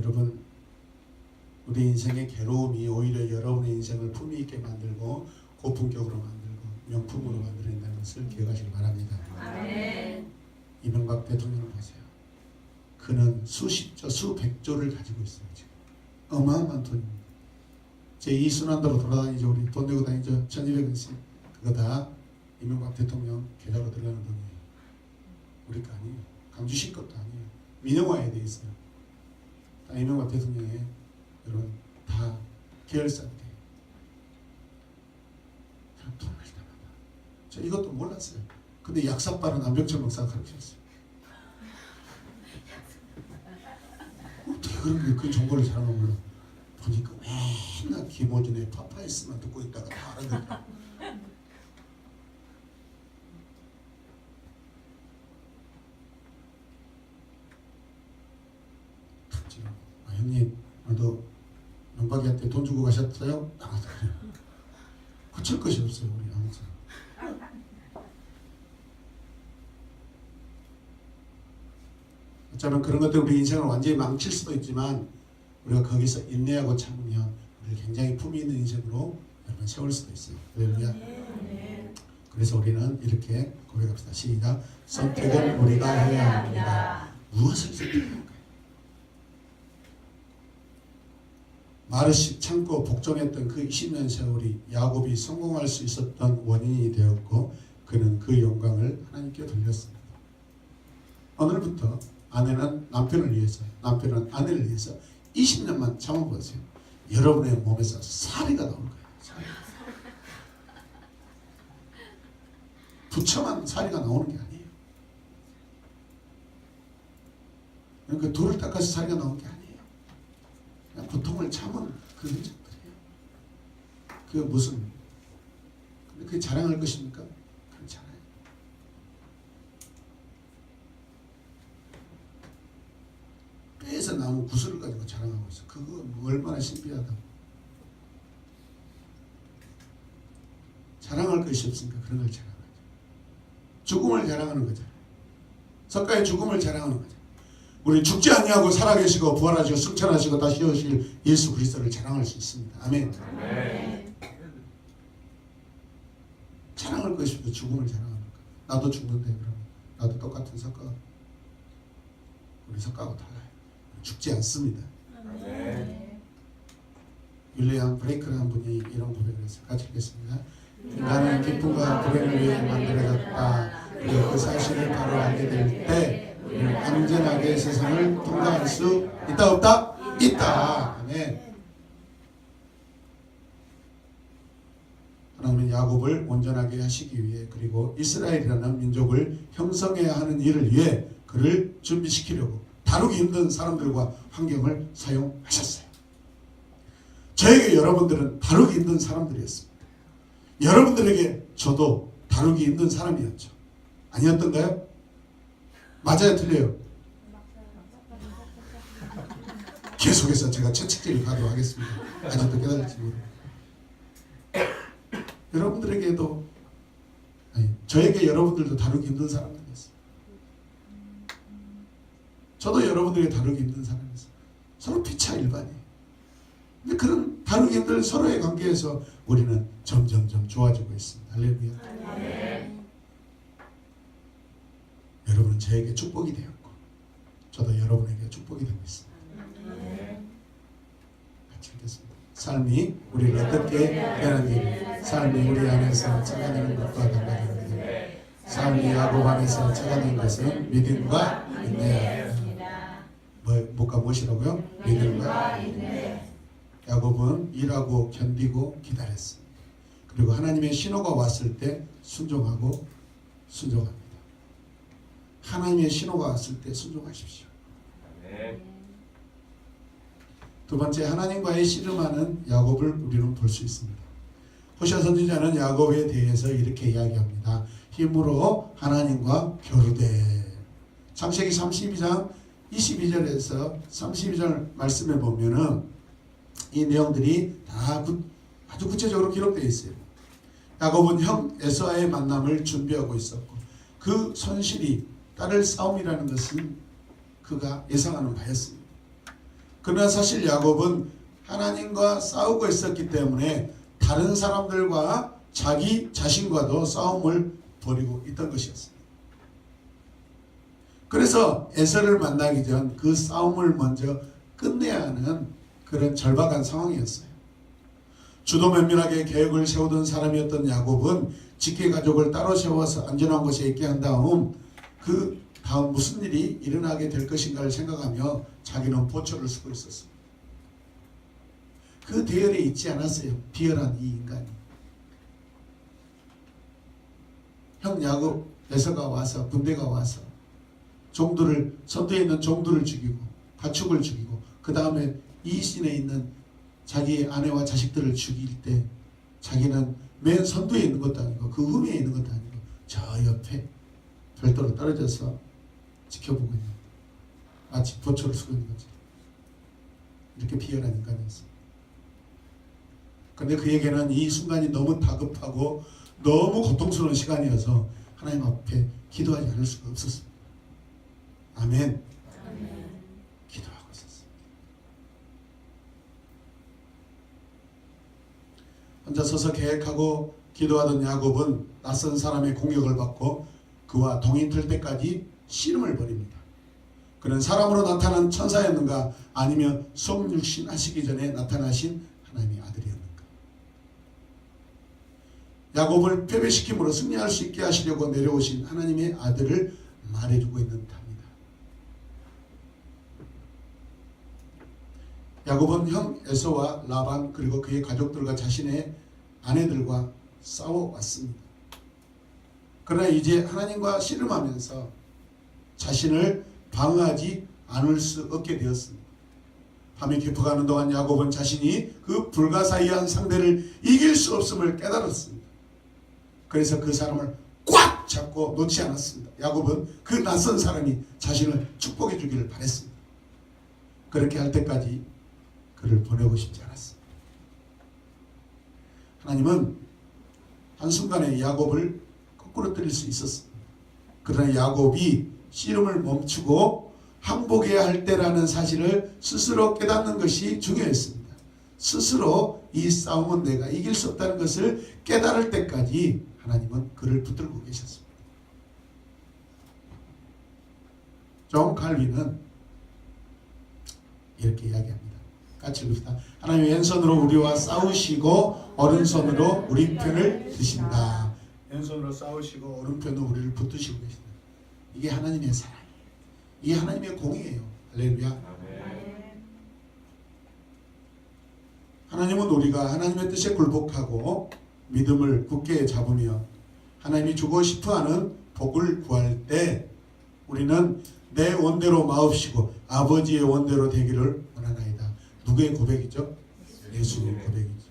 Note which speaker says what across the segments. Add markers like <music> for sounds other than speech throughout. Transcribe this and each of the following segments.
Speaker 1: 여러분 우리 인생의 괴로움이 오히려 여러분의 인생을 품위 있게 만들고 고품격으로 만들고 명품으로 만들어낸다는 것을 기억하시기 바랍니다.
Speaker 2: 아멘.
Speaker 1: 이명박 대통령을 보세요. 그는 수십조, 수백조를 가지고 있어요. 지금. 어마어마한 돈입니다. 제 이순환도로 돌아다니죠. 우리 돈 내고 다니죠. 1200원씩. 그거 다 이명박 대통령 계좌로 들어가는 돈이에요. 우리 거 아니에요. 강주시 것도 아니에요. 민영화에 돼 있어요. 다 이명박 대통령의 여러분 다 계열사인데 그냥 돈을 때마다 저 이것도 몰랐어요. 근데 약삭발은 안병철 목사가 가르쳤어요. 어떻게 그런 게 그 정보를 잘 몰라. 보니까 맨날 김호준의 파파이스만 듣고 있다가 다 알아듣다. 지금 아, 형님 오늘도 명박이한테 돈 주고 가셨어요? 나가서 그래요. 고칠 것이 없어요 우리 항상. 어쩌면 그런 것들 우리 인생을 완전히 망칠 수도 있지만 우리가 거기서 인내하고 참으면 우리를 굉장히 품위 있는 인생으로 여러분 세울 수도 있어요. 할렐루야. 그래서 우리는 이렇게 고백합시다. 시작. 선택은 우리가 해야 합니다. 무엇을 선택할까 마르시 참고 복종했던 그 20년 세월이 야곱이 성공할 수 있었던 원인이 되었고 그는 그 영광을 하나님께 돌렸습니다. 오늘부터 아내는 남편을 위해서 남편은 아내를 위해서 20년만 참아보세요. 여러분의 몸에서 살이가 나올 거예요. 살이. 부처만 살이가 나오는 게 아니에요. 그러니까 돌을 닦아서 살이가 나오는 게 아니에요. 고통을 참은 그 흔적들이에요. 그 무슨 그게 자랑할 것입니까? 그렇지 않아요. 뼈에서 나온 구슬을 가지고 자랑하고 있어. 그거 뭐 얼마나 신비하다. 자랑할 것이 없으니까 그런 걸 자랑하죠. 죽음을 자랑하는 거죠. 석가의 죽음을 자랑하는 거죠. 우리 죽지 아니하고 살아계시고 부활하시고 승천하시고 다시 오실 예수 그리스도를 자랑할 수 있습니다. 아멘. 자랑할 것이 없고 죽음을 자랑하는 거. 나도 죽는데 그럼 나도 똑같은 석가. 우리 석가하고 달라요. 죽지 않습니다. 윌리엄 브레이크라는 분이 이런 고백을 했어요. 같이 읽겠습니다. 인간은 기쁨과 불행을 위해 만들어졌다. 그 사실을 바로 알게 될 때 안전하게 세상을 통과할 수 있다 없다? 있다. 아멘. 하나님은 야곱을 온전하게 하시기 위해 그리고 이스라엘이라는 민족을 형성해야 하는 일을 위해 그를 준비시키려고 다루기 힘든 사람들과 환경을 사용하셨어요. 저에게 여러분들은 다루기 힘든 사람들이었습니다. 여러분들에게 저도 다루기 힘든 사람이었죠. 아니었던가요? 맞아요, 틀려요? <laughs> 계속해서 제가 채찍질을 가도록 하겠습니다. 아직도 깨달을지 모르고. 여러분들에게도 아니, 저에게 여러분들도 다루기 힘든 사람들이었어요. 저도 여러분들에게 다루기 힘든 사람이었어요. 서로 피차 일반이에요. 근데 그런 다루기 힘든 서로의 관계에서 우리는 점점점 좋아지고 있습니다. 할렐루야. 여러분은 저에게 축복이 되었고 저도 여러분에게 축복이 되고 있습니다. 같이 읽겠습니다. 삶이 우리를 어떻게 하나님 삶이 우리 안에서 착안하는 것과 달라지는데 삶이 야곱 안에서 착안한 것은 믿음과 인내야. 뭐, 뭐가 무엇이라고요? 믿음과 야곱은 일하고 견디고 기다렸습니다. 그리고 하나님의 신호가 왔을 때 순종하고 순종합니다. 하나님의 신호가 왔을 때 순종하십시오. 두 번째 하나님과의 씨름하는 야곱을 우리는 볼 수 있습니다. 호시아 선지자는 야곱에 대해서 이렇게 이야기합니다. 힘으로 하나님과 교류돼. 창세기 32장 22절에서 32절 말씀에 보면은 이 내용들이 다 구, 아주 구체적으로 기록되어 있어요. 야곱은 형 에서와의 만남을 준비하고 있었고 그 손실이 딸을 싸움이라는 것은 그가 예상하는 바였습니다. 그러나 사실 야곱은 하나님과 싸우고 있었기 때문에 다른 사람들과 자기 자신과도 싸움을 벌이고 있던 것이었습니다. 그래서 에서를 만나기 전 그 싸움을 먼저 끝내야 하는 그런 절박한 상황이었어요. 주도 면밀하게 계획을 세우던 사람이었던 야곱은 직계 가족을 따로 세워서 안전한 곳에 있게 한 다음 그 다음 무슨 일이 일어나게 될 것인가를 생각하며 자기는 보초를 쓰고 있었습니다. 그 대열에 있지 않았어요. 비열한 이 인간이. 형 야곱 에서가 와서 군대가 와서 종들을 선두에 있는 종들을 죽이고 가축을 죽이고 그 다음에 이 신에 있는 자기의 아내와 자식들을 죽일 때 자기는 맨 선두에 있는 것도 아니고 그 후미에 있는 것도 아니고 저 옆에 별도로 떨어져서 지켜보고 있는 마치 보초를 쓰고 있는 거지 이렇게 비열한 인간이었습니다. 근데 그에게는 이 순간이 너무 다급하고 너무 고통스러운 시간이어서 하나님 앞에 기도하지 않을 수가 없었습니다. 아멘. 기도하고 있었습니다. 혼자 서서 계획하고 기도하던 야곱은 낯선 사람의 공격을 받고 그와 틀 때까지 씨름을 벌입니다. 그는 사람으로 나타난 천사였는가 아니면 성육신 하시기 전에 나타나신 하나님의 아들이었는가. 야곱을 패배시킴으로 승리할 수 있게 하시려고 내려오신 하나님의 아들을 말해주고 있는 답니다. 야곱은 형 에서와 라반 그리고 그의 가족들과 자신의 아내들과 싸워왔습니다. 그러나 이제 하나님과 씨름하면서 자신을 방어하지 않을 수 없게 되었습니다. 밤이 깊어가는 동안 야곱은 자신이 그 불가사의한 상대를 이길 수 없음을 깨달았습니다. 그래서 그 사람을 꽉 잡고 놓지 않았습니다. 야곱은 그 낯선 사람이 자신을 축복해 주기를 바랬습니다. 그렇게 할 때까지 그를 보내고 싶지 않았습니다. 하나님은 한순간에 야곱을 때릴 수 있었습니다. 그러나 야곱이 씨름을 멈추고 항복해야 할 때라는 사실을 스스로 깨닫는 것이 중요했습니다. 스스로 이 싸움은 내가 이길 수 없다는 것을 깨달을 때까지 하나님은 그를 붙들고 계셨습니다. 존 칼빈은 이렇게 이야기합니다. 같이 읽읍시다. 하나님 왼손으로 우리와 싸우시고 오른손으로 우리 편을 드신다. 왼손으로 싸우시고 오른편으로 우리를 붙드시고 계신다. 이게 하나님의 사랑이에요. 이게 하나님의 공이에요. 할렐루야. 하나님은 우리가 하나님의 뜻에 굴복하고 믿음을 굳게 잡으며 하나님이 주고 싶어하는 복을 구할 때 우리는 내 원대로 마옵시고 아버지의 원대로 되기를 원하나이다. 누구의 고백이죠? 예수의 고백이죠.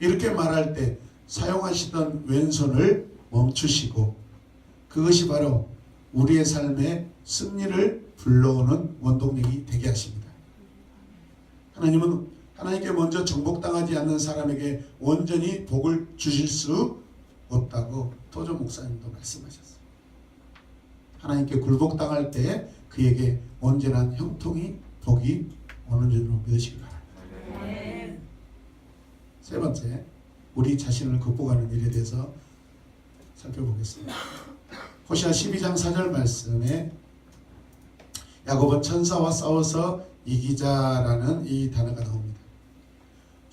Speaker 1: 이렇게 말할 때 사용하시던 왼손을 멈추시고 그것이 바로 우리의 삶의 승리를 불러오는 원동력이 되게 하십니다. 하나님은 하나님께 먼저 정복당하지 않는 사람에게 온전히 복을 주실 수 없다고 토조 목사님도 말씀하셨어요. 하나님께 굴복당할 때 그에게 온전한 형통이 복이 오는 줄로 믿으시기 바랍니다. 세 번째, 우리 자신을 극복하는 일에 대해서 살펴보겠습니다. 호시아 12장 4절 말씀에 야곱은 천사와 싸워서 이기자라는 이 단어가 나옵니다.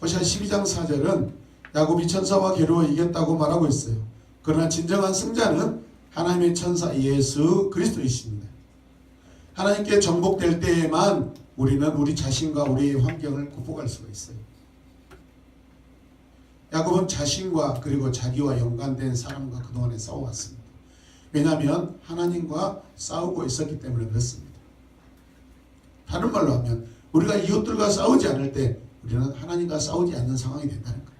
Speaker 1: 호시아 12장 4절은 야곱이 천사와 겨루어 이겼다고 말하고 있어요. 그러나 진정한 승자는 하나님의 천사 예수 그리스도이십니다. 하나님께 정복될 때에만 우리는 우리 자신과 우리의 환경을 극복할 수가 있어요. 야곱은 자신과 그리고 자기와 연관된 사람과 그동안에 싸워왔습니다. 왜냐하면 하나님과 싸우고 있었기 때문에 그렇습니다. 다른 말로 하면 우리가 이웃들과 싸우지 않을 때 우리는 하나님과 싸우지 않는 상황이 된다는 거예요.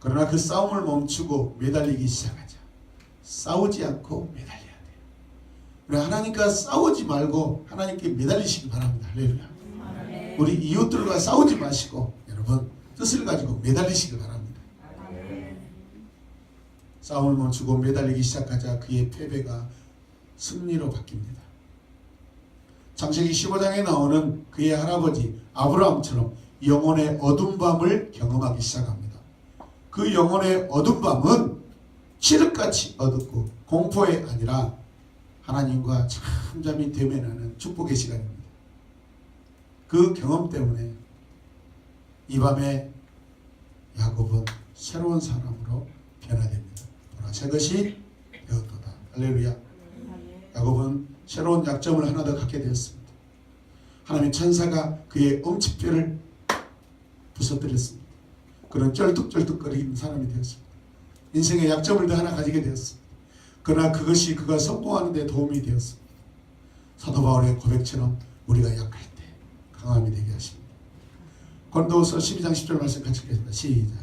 Speaker 1: 그러나 그 싸움을 멈추고 매달리기 시작하자. 싸우지 않고 돼요. 우리 하나님과 싸우지 말고 하나님께 매달리시기 바랍니다. 할렐루야. 우리 이웃들과 싸우지 마시고 여러분 뜻을 가지고 매달리시기 바랍니다. 싸움을 멈추고 매달리기 시작하자 그의 패배가 승리로 바뀝니다. 창세기 15장에 나오는 그의 할아버지 아브라함처럼 영혼의 어둠 밤을 경험하기 시작합니다. 그 영혼의 어둠 밤은 칠흑같이 어둡고 공포의 아니라 하나님과 잠잠히 대면하는 축복의 시간입니다. 그 경험 때문에 이 밤에 야곱은 새로운 사람으로 변화됩니다. 보라 새 것이 되었도다. 할렐루야. 야곱은 새로운 약점을 하나 더 갖게 되었습니다. 하나님의 천사가 그의 엄지뼈를 부서뜨렸습니다. 그런 쩔뚝쩔뚝거리는 사람이 되었습니다. 인생의 약점을 더 하나 가지게 되었습니다. 그러나 그것이 그가 성공하는 데 도움이 되었습니다. 사도 바울의 고백처럼 우리가 약할 때 강함이 되게 하십니다. 권도서 12장 10절 말씀 같이 읽겠습니다. 시작.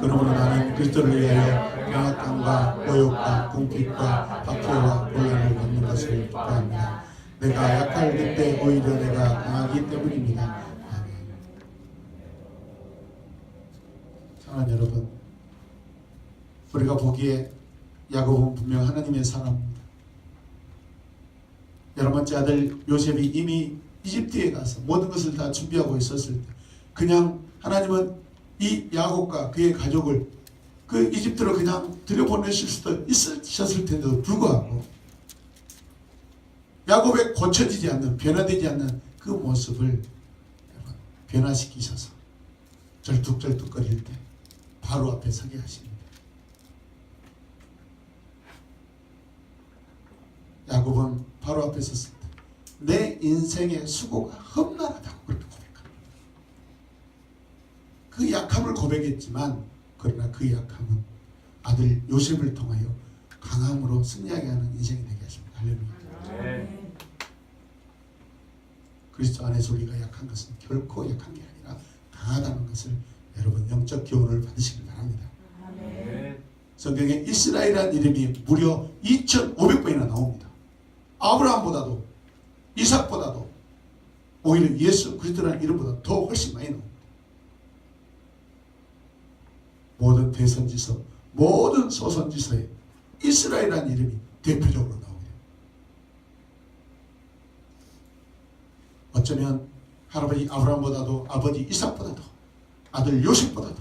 Speaker 1: 그러므로 나는 그리스도를 위하여 영악함과 모욕과 궁핍과 박해와 곤란을 받는 것을 기뻐합니다. 내가 약할 그때 오히려 내가 강하기 때문입니다. 아멘. 사랑하는 여러분, 우리가 보기에 야곱은 분명 하나님의 사람입니다. 여러 번째 아들 요셉이 이미 이집트에 가서 모든 것을 다 준비하고 있었을 때 그냥 하나님은 이 야곱과 그의 가족을 그 이집트로 그냥 들여보내실 수도 있으셨을 텐데도 불구하고 야곱의 고쳐지지 않는 변화되지 않는 그 모습을 변화시키셔서 절뚝절뚝거릴 때 바로 앞에 서게 하십니다. 야곱은 바로 앞에 섰을 때 내 인생의 수고가 험난하다고 그렇게 고백합니다. 그 약함을 고백했지만 그러나 그 약함은 아들 요셉을 통하여 강함으로 승리하게 하는 인생이 되게 하십니다. 할렐루야. 그리스도 안에서 우리가 약한 것은 결코 약한 게 아니라 강하다는 것을 여러분 영적 교훈을 받으시길 바랍니다. 성경에 이스라엘이라는 이름이 무려 2,500번이나 나옵니다. 아브라함보다도 이삭보다도 오히려 예수 그리스도라는 이름보다 더 훨씬 많이 나옵니다. 모든 대선지서, 모든 소선지서에 이스라엘이라는 이름이 대표적으로 나옵니다. 어쩌면 할아버지 아브라함보다도 아버지 이삭보다도 아들 요셉보다도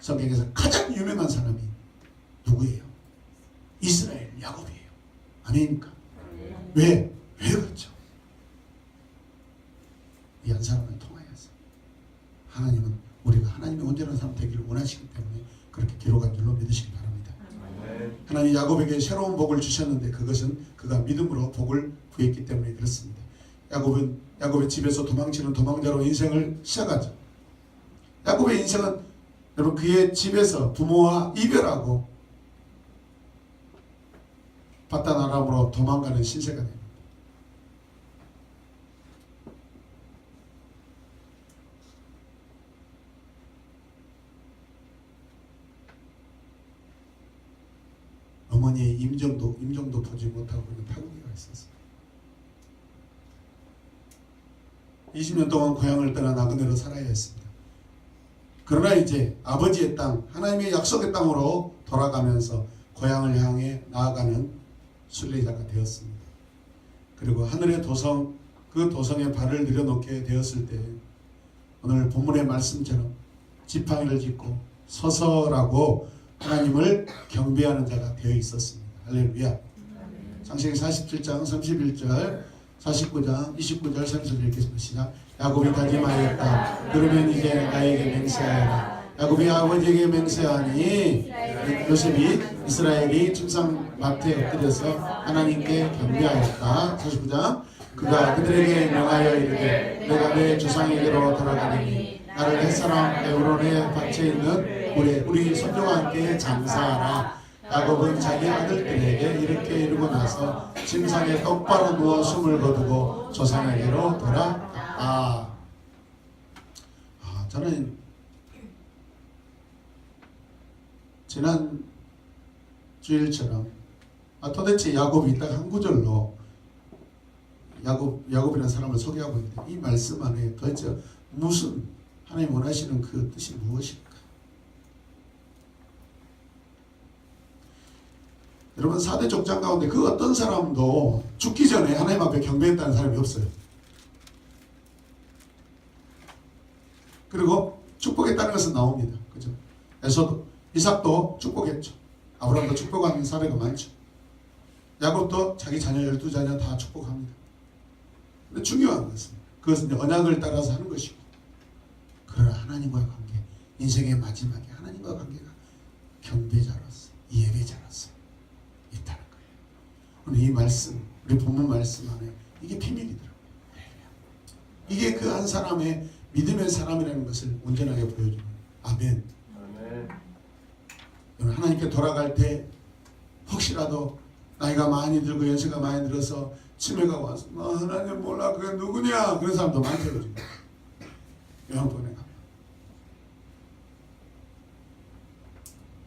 Speaker 1: 성경에서 가장 유명한 사람이 누구예요? 이스라엘 야곱이에요. 아멘입니까? 왜? 왜 그렇죠? 이 한 사람을 통하여서 하나님은 우리가 하나님의 온전한 사람 되기를 원하시기 때문에 그렇게 기록한 줄로 믿으시기 바랍니다. 하나님 야곱에게 새로운 복을 주셨는데 그것은 그가 믿음으로 복을 구했기 때문에 그렇습니다. 야곱은 야곱의 집에서 도망치는 도망자로 인생을 시작하죠. 야곱의 인생은 여러분 그의 집에서 부모와 이별하고 바단 아람으로 도망가는 신세가 됩니다. 어머니의 임정도 임정도 보지 못하고 있는 파국이가 있었어요. 20년 동안 고향을 떠나 나그네로 살아야 했습니다. 그러나 이제 아버지의 땅, 하나님의 약속의 땅으로 돌아가면서 고향을 향해 나아가는 순례자가 되었습니다. 그리고 하늘의 도성, 그 도성에 발을 들여놓게 되었을 때 오늘 본문의 말씀처럼 지팡이를 짚고 서서라고 하나님을 경배하는 자가 되어 있었습니다. 할렐루야. 창세기 47장 31절 49장 29절 30절 읽겠습니다. 야곱이 다짐하였다. 그러면 이제 나에게 맹세하여라. 야곱이 아버지에게 맹세하니 요셉이 이스라엘이 침상 밭에 엎드려서 하나님께 경배하였다. 49장 그가 그들에게 명하여 이르되 내가 내 조상에게로 돌아가니 나를 햇사람 에브론의 밭에 있는 우리, 우리 손주와 함께 장사하라. 야곱은 자기 아들들에게 이렇게 이르고 나서 침상에 똑바로 누워 숨을 거두고 조상에게로 돌아갔다. 아, 저는 지난 주일처럼 아, 도대체 야곱이 딱 한 구절로 야곱 야곱이라는 사람을 소개하고 있는데 이 말씀 안에 도대체 무슨 하나님 원하시는 그 뜻이 무엇일까? 여러분 4대 족장 가운데 그 어떤 사람도 죽기 전에 하나님 앞에 경배했다는 사람이 없어요. 그리고 축복했다는 것은 나옵니다. 그죠? 에서도 이삭도 축복했죠. 아브라함도 축복하는 사례가 많죠. 야곱도 자기 자녀 열두 자녀 다 축복합니다. 근데 중요한 것은 그것은 언약을 따라서 하는 것이고 그러나 하나님과의 관계 인생의 마지막에 하나님과 관계가 경배자로서 예배자로서 있다는 거예요. 오늘 이 말씀 우리 본문 말씀 안에 이게 비밀이더라고요. 이게 그 한 사람의 믿음의 사람이라는 것을 온전하게 보여주는. 아멘. 하나님께 돌아갈 때 혹시라도 나이가 많이 들고 연세가 많이 들어서 치매가 와서 아, 하나님 몰라. 그게 누구냐? 그런 사람도 영원에 가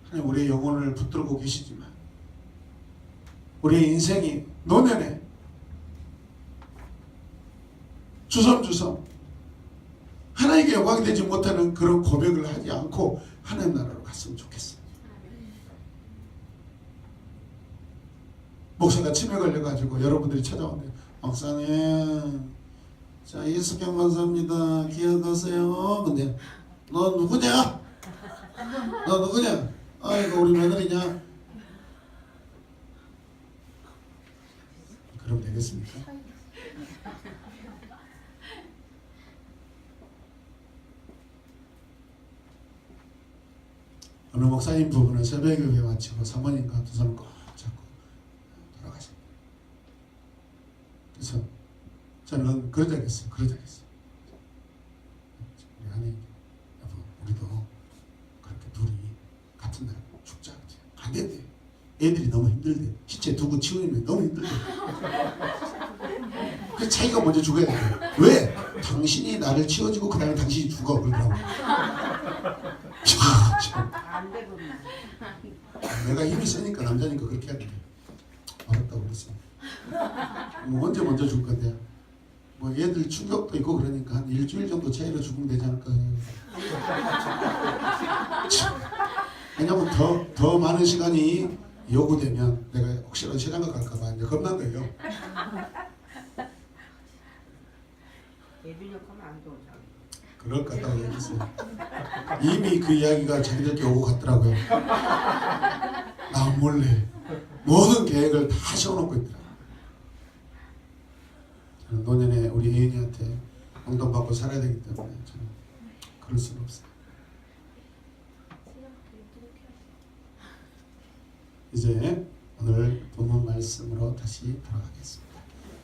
Speaker 1: 하나님 우리의 영혼을 붙들고 계시지만 우리의 인생이 노년에 주섬주섬 하나님께 영광이 되지 못하는 그런 고백을 하지 않고 하나님 나라로 갔으면 좋겠어요. 목사가 치매 걸려가지고 여러분들이 찾아오는데 목사님 자 이수경 권사입니다. 기억하세요? 근데 너 누구냐? 너 누구냐? 아이고 우리 며느리냐? 그럼 되겠습니까? 어느 목사님 부부는 새벽 예배 마치고 사모님과 두 손을 꼭 잡고 돌아가십니다. 그래서 저는 그러자 겠어요. 그러자 겠어요. 우리 아내 여보 우리도 그렇게 둘이 같은 날 죽자. 안 된대. 애들이 너무 힘들대. 시체 두고 치우면 너무 힘들대. 그 자기가 먼저 죽어야 돼. 왜? 당신이 나를 치워주고 그 다음에 당신이 죽어 그러더라고. 참, 참. 내가 힘이 세니까 남자니까 그렇게 해야 돼. 알았다고 그랬어. 뭐 언제 먼저 줄 건데? 뭐 얘들 충격도 있고 그러니까 한 일주일 정도 차이로 죽으면 되지 않을까. 참. 왜냐면 더, 더 많은 시간이 요구되면 내가 혹시라도 시장가 갈까봐 이제 겁난 거예요.
Speaker 3: 애들 욕하면 안 좋잖아.
Speaker 1: 그럴 것 같다고 얘기했어요. 이미 그 이야기가 자기들께 오고 갔더라고요. 나 몰래 모든 계획을 다 세워놓고 있더라. 노년에 우리 애인이한테 용돈받고 살아야 되기 때문에 저는 그럴 수는 없어요. 이제 오늘 본문 말씀으로 다시 돌아가겠습니다.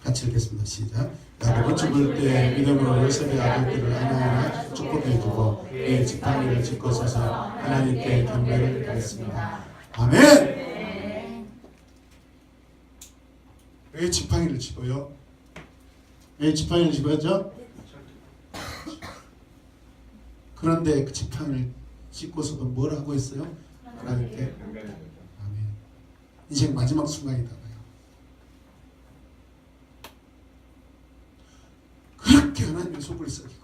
Speaker 1: 같이 읽겠습니다. 시작. 야곱은 죽을 때 믿음으로 요셉의 아들들을 하나하나 축복해 주고 그의 지팡이를 짚고 서서 하나님께 경배를 드렸습니다. 아멘. 왜 지팡이를 짚어요? 왜 지팡이를 짚었죠? 그런데 그 지팡이를 짚고서도 뭘 하고 있어요? 하나님께 아멘. 인생 마지막 순간이다. 그렇게 하나님의 속을 썩이고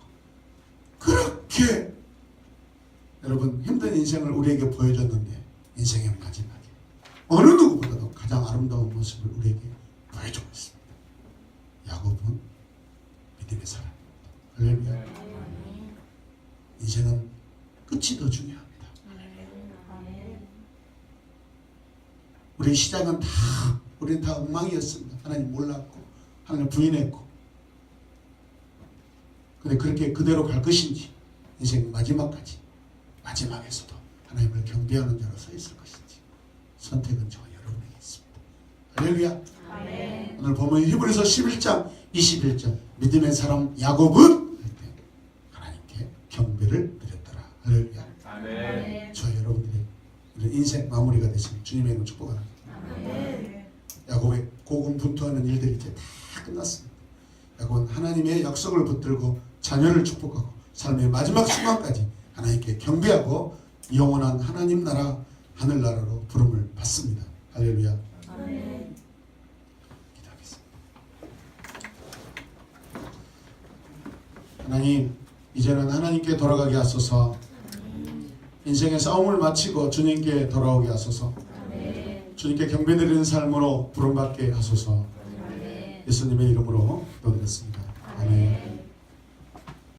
Speaker 1: 그렇게 여러분 힘든 인생을 우리에게 보여줬는데 인생의 마지막에 어느 누구보다도 가장 아름다운 모습을 우리에게 보여주고 있습니다. 야곱은 믿음의 사람입니다. 할렐루야. 인생은 끝이 더 중요합니다. 우리 시작은 다 우리는 다 엉망이었습니다. 하나님 몰랐고 하나님 부인했고 근데 그렇게 그대로 갈 것인지 인생 마지막까지 마지막에서도 하나님을 경배하는 자로 서 있을 것인지 선택은 저와 여러분에게 있습니다. 할렐루야. 오늘 보면 히브리서 11장 21절 믿음의 사람 야곱은 하나님께 경배를 드렸더라. 할렐루야.
Speaker 2: 아멘.
Speaker 1: 저 여러분들의 인생 마무리가 되시길 주님의 이름으로 축복합니다. 야곱의 고군분투하는 일들이 이제 다 끝났습니다. 야곱은 하나님의 약속을 붙들고 자녀를 축복하고 삶의 마지막 순간까지 하나님께 경배하고 영원한 하나님 나라 하늘나라로 부름을 받습니다. 할렐루야. 기도하겠습니다. 하나님 이제는 하나님께 돌아가게 하소서 인생의 싸움을 마치고 주님께 돌아오게 하소서 주님께 경배드리는 삶으로 부름받게 하소서. 예수님의 이름으로 기도드렸습니다. 아멘.